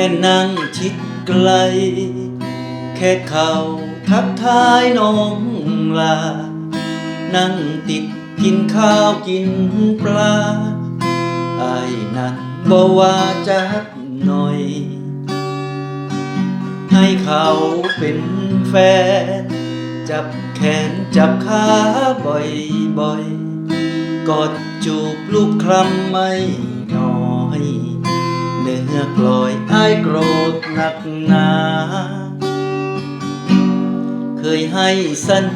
ค่นั่งชิดไกล แค่เขาทักทายน้องลา นั่งติดกินข้าวกินปลาไอ้นั้นบอกว่าจักหน่อย ให้เขาเป็นแฟน จับแขนจับขาบ่อยๆกอดจูบลูกคลำไม่ เนื้อกลอยอ้ายโกรธหนักหนา เคยให้สัญ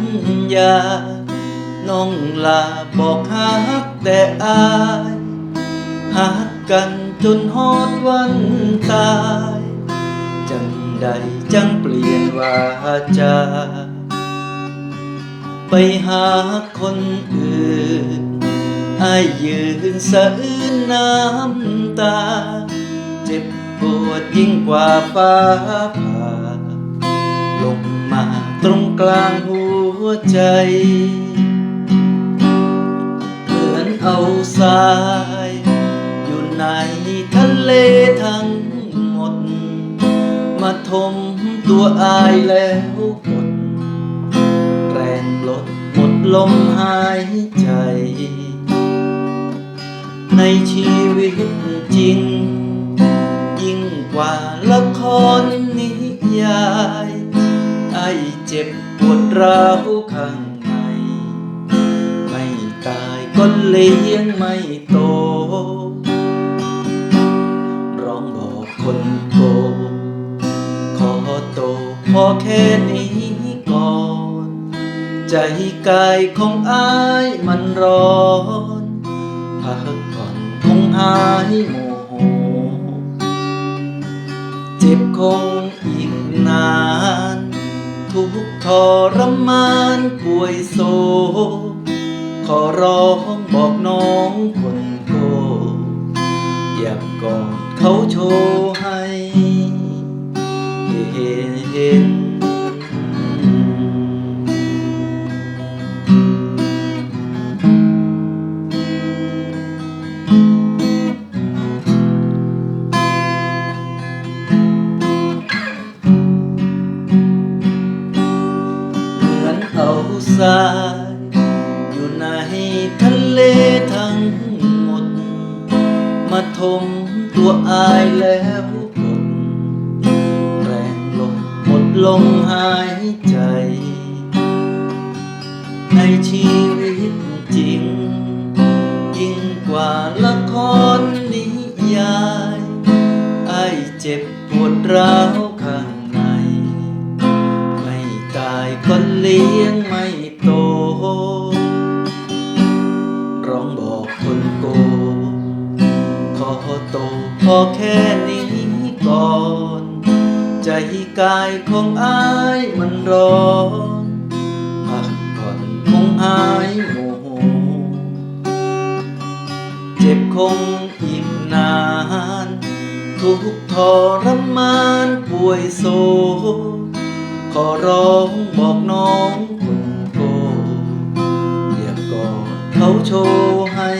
ญา น้องลาบอกฮักแต่อายฮักกันจนฮอดวันตาย จังใดจังเปลี่ยนวาจา ไปหาคนอื่นอายยืนสะอื้นน้ำตา จ็บปวดยิ่งกว่าฟ้าผ่าลงมาตรงกลางหัวใจ เหมือนเอาทราย อยู่ในทะเลทั้งหมด มาทมตัวอายแล้วกด แรงลดหมดลมหายใจ ในชีวิตจริงยิ่ง กว่าละครนิยาย ไอเจ็บปวดร้าวข้างในไม่ตายก็เลี้ยงไม่โต ร้องบอกคนโก ขอโตพอแค่นี้ก่อน ใจกายของอายมันร้อนพักผ่อนคงหายโมโงอีกนาน ทุกข์ทรมานป่วยโศกขอร้องบอกน้องคนโกอยากกอดเขาโชว์ ทรายอยู่ในทะเลทั้งหมด มาทมตัวอายแล้วกดแรงลมหมดลมหายใจ ในชีวิตจริง ยิ่งกว่าละครนิยายไอเจ็บปวดร้าวข้างใน ไม่ตายก็ เลี้ยงไม่โต ร้องบอกคนโก ขอโตพอแค่นี้ก่อน ใจกายของอายมันร้อนพักผ่อนคงหายโมโห เจ็บคงอีกนาน ทุกข์ทรมานป่วยโศก ขอร้องบอกน้องคนโกอย่ากอดเขาโชว์ให้